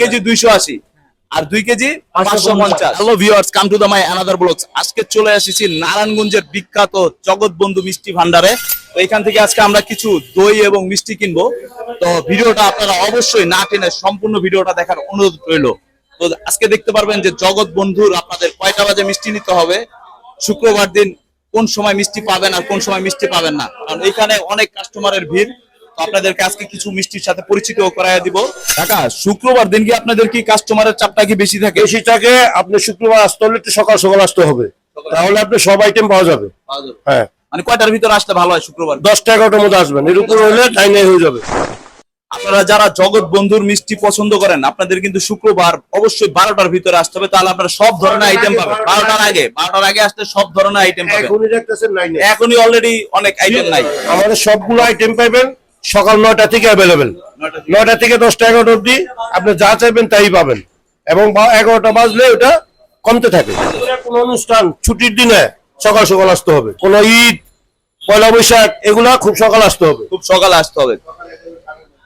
KG দুইশো আশি আর দুই কেজি পাঁচশো পঞ্চাশ। Hello come to the my blogs আজকে চলে এসেছি নারায়ণগঞ্জের বিখ্যাত জগৎ বন্ধু মিষ্টি ভান্ডারে তো এখান থেকে আজকে আমরা কিছু দই এবং মিষ্টি কিনবো। তো ভিডিওটা আপনারা অবশ্যই না টেনে সম্পূর্ণ ভিডিওটা দেখার অনুরোধ রইল। তো আজকে দেখতে পারবেন যে জগৎ বন্ধুর আপনাদের কয়টা বাজে মিষ্টি নিতে হবে। শুক্রবার দিন কোন সময় মিষ্টি পাবেন আর কোন সময় মিষ্টি পাবেন না। কারণ এখানে অনেক কাস্টমারের ভিড়। আপনাদেরকে আজকে কিছু মিষ্টির সাথে পরিচিত করাইয়া দিব। কাকা শুক্রবার দিন কি আপনাদের কি কাস্টমারের চাপটা কি বেশি থাকে? বেশিটাকে আপনি শুক্রবার আসতে হলে একটু সকাল সকাল আসতে হবে। তাহলে আপনি সব আইটেম পাওয়া যাবে। হ্যাঁ। মানে কয়টার ভিতরে আসতে ভালো হয় শুক্রবার? দশটা এগারোটার মধ্যে আসবেন। এর উপর হলে টাইম হয়ে যাবে। আপনারা যারা জগৎ বন্ধুর মিষ্টি পছন্দ করেন আপনাদের কিন্তু শুক্রবার অবশ্যই বারোটার ভিতরে আসতে হবে। তাহলে আপনারা সব ধরনের আইটেম পাবেন। বারোটার আগে। বারোটার আগে আসতে সব ধরনের আইটেম পাবেন। এখনই অলরেডি অনেক আইটেম নাই। আমাদের সবগুলো আইটেম পাইবেন। সকাল নয়টা থেকে অ্যাভেলেবেল নয়টা থেকে। দশটা এগারোটা অব্দি আপনি যা চাইবেন তাই পাবেন। এবং এগারোটা বাজলে ওটা কমতে থাকে। কোনো অনুষ্ঠান ছুটির দিনে সকাল সকাল আসতে হবে। কোনো ঈদ পয়লা বৈশাখ এগুলা খুব সকাল আসতে হবে। খুব সকাল আসতে হবে।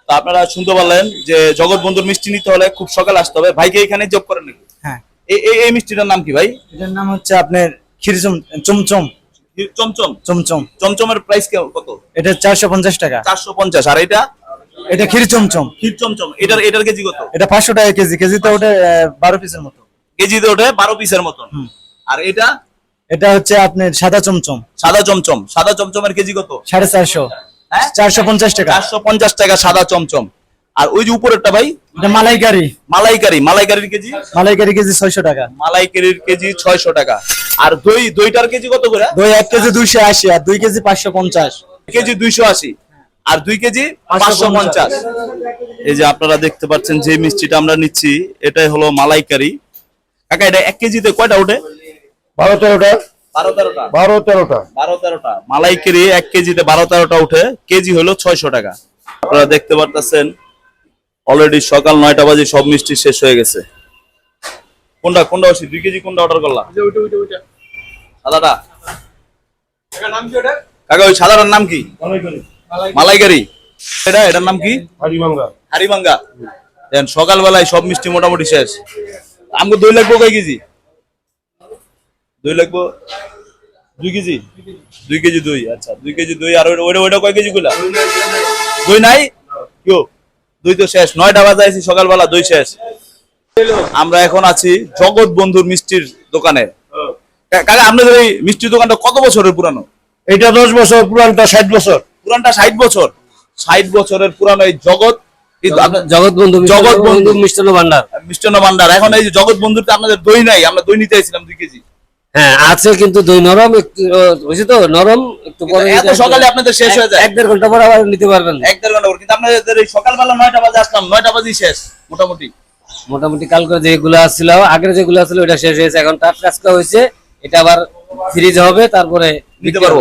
তো আপনারা শুনতে পারলেন যে জগৎ বন্ধুর মিষ্টি নিতে হলে খুব সকাল আসতে হবে। ভাইকে এখানে জব করেন নাকি? হ্যাঁ। এই এই- এই মিষ্টিটার নাম কি ভাই? এটার নাম হচ্ছে আপনার ক্ষীর চমচম। চমচম। চমচম। চমচমের প্রাইস কত? এটা চারশো পঞ্চাশ টাকা। চারশো পঞ্চাশ। আর এটা? এটা ক্ষীর চমচম। ক্ষীর চমচম। এটার এটার কেজি কত? এটা পাঁচশো টাকা কেজি। কেজিতে ওটা বারো পিসের মতো। কেজিতে ওঠে বারো পিসের মতন। আর এটা? এটা হচ্ছে আপনার সাদা চমচম। সাদা চমচম। সাদা চমচমের কেজি কত? সাড়ে চারশো। হ্যাঁ? চারশো পঞ্চাশ টাকা। চারশো পঞ্চাশ টাকা সাদা চমচম। আর ওই যে উপরেরটা ভাই? এটা মালাইকারি। মালাইকারি। মালাইকারির কেজি? মালাইকারি কেজি ছয়শো টাকা। মালাইকারির কেজি ছয়শো টাকা। আর দই দইটার কেজি কত করে? দই এক কেজি দুইশো আশি আর দুই কেজি পাঁচশো পঞ্চাশ। কেজি দুইশো আশি। আর দুই কেজি পাঁচশো পঞ্চাশ। এই যে আপনারা দেখতে পাচ্ছেন যে মিষ্টিটা আমরা নিচ্ছি এটাই হলো মালাইকারি। কাকা এটা এক কেজিতে কয়টা ওঠে? বারো তেরোটা। বারো তেরোটা। বারো তেরোটা। মালাইকারি এক কেজিতে বারো তেরোটা উঠে কেজি হলো ছয়শো টাকা। আপনারা দেখতে পারতেছেন অলরেডি সকাল নয়টা বাজে সব মিষ্টি শেষ হয়ে গেছে। কোনটা কোনটা বসি দুই কেজি কোনটা অর্ডার করলাম সাদাটা কাকা ওই সাদাটার নাম কি? মালাইকারি। এটা এটার নাম কি? হারিবাঙ্গা হারিবাঙ্গা দেন সকালবেলায় সব মিষ্টি মোটামুটি শেষ। আমাকে দই লাগবো কয় কেজি? দই লাগবো? দুই কেজি? দুই কেজি দই আচ্ছা দুই কেজি দই। আর ওইটা- ওইটা কয় কেজি গুলা? দই নাই? কেউ দই তো শেষ। নয়টা বাজে আছি সকালবেলা দই শেষ। আমরা এখন আছি জগৎ বন্ধুর মিষ্টির দোকানে। কাকা আপনাদের এই মিষ্টির দোকানটা কত বছরের পুরানো? এটা দশ বছর পুরানটা ষাট বছর। পুরানটা ষাট বছর। ষাট বছরের পুরানো এই জগৎ জগৎ বন্ধু জগৎ বন্ধু। মিষ্টান্ন ভান্ডার। মিষ্টান্ন ভান্ডার। এখন এই জগৎ বন্ধুতে আপনাদের দই নাই আমরা দই নিতে আইছিলাম দুই কেজি। হ্যাঁ আছে কিন্তু দই নরম একটু হয়েছে তো নরম একটু পরে এত সকালে আপনাদের শেষ হয়ে যায়। এক দেড় ঘণ্টা পরে আবার নিতে পারবেন। এক দেড় ঘণ্টা পর। কিন্তু আপনাদের এই সকালবেলা নয়টা বাজে আসলাম নয়টা বাজে শেষ মোটামুটি। মোটামুটি কালকে যেগুলো আসছিল আগের যেগুলো আসছিল ওটা শেষ হয়েছে। এখন তার হয়েছে। এটা আবার ফ্রিজ হবে তারপরে নিতে পারব।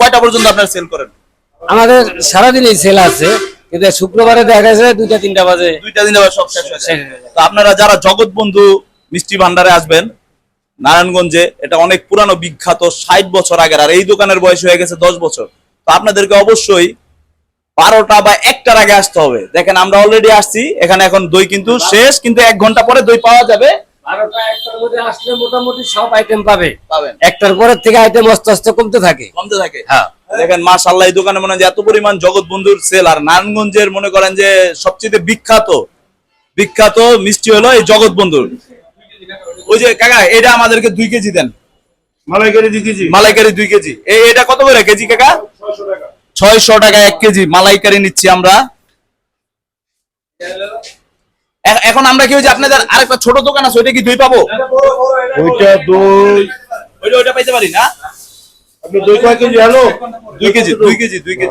কয়টা পর্যন্ত আপনারা সেল করেন? আমাদের সারাদিনই সেল আছে কিন্তু শুক্রবারে দেখা গেছে দুইটা তিনটা বাজে। দুইটা দিন আবার সব যায়। শেষ হয়ে যায়। তো আপনারা যারা জগৎ বন্ধু মিষ্টি ভান্ডারে আসবেন নারায়ণগঞ্জে এটা অনেক পুরানো বিখ্যাত ষাট বছর আগের আর এই দোকানের বয়স হয়ে গেছে দশ বছর। তো আপনাদেরকে অবশ্যই বারোটা বা একটার আগে আসতে হবে। দেখেন আমরা অলরেডি আসছি এখানে এখন দই কিন্তু শেষ কিন্তু এক ঘণ্টা পরে দই পাওয়া যাবে। বারোটা একটার মধ্যে আসলে মোটামুটি সব আইটেম পাবে। পাবেন। একটার পরের থেকে আইটেম আস্তে আস্তে কমতে থাকে। কমতে থাকে। হ্যাঁ। দেখেন মাশাল্লাহ এই দোকানে মনে হয় এত পরিমাণ জগৎ বন্ধুর সেল আর নারায়ণগঞ্জের মনে করেন যে সবচেয়ে বিখ্যাত বিখ্যাত মিষ্টি হলো এই জগৎ বন্ধুর ওই যে কাকা এটা আমাদেরকে দুই কেজি দেন। মালাইকারি দুই কেজি। মালাইকারি দুই কেজি। এই এটা কত করে কেজি কাকা? ছয়শো টাকা এক কেজি। মালাইকারি নিচ্ছি আমরা। এখন আমরা কি হয়েছে যে আপনাদের আরেকটা ছোট দোকান আছে ওইটা কি দুই পাবো? ওইটা দই ওইটা ওইটা পাইতে পারি না? আপনি দই কয় কেজি হ্যালো দুই কেজি দুই কেজি দুই কেজি।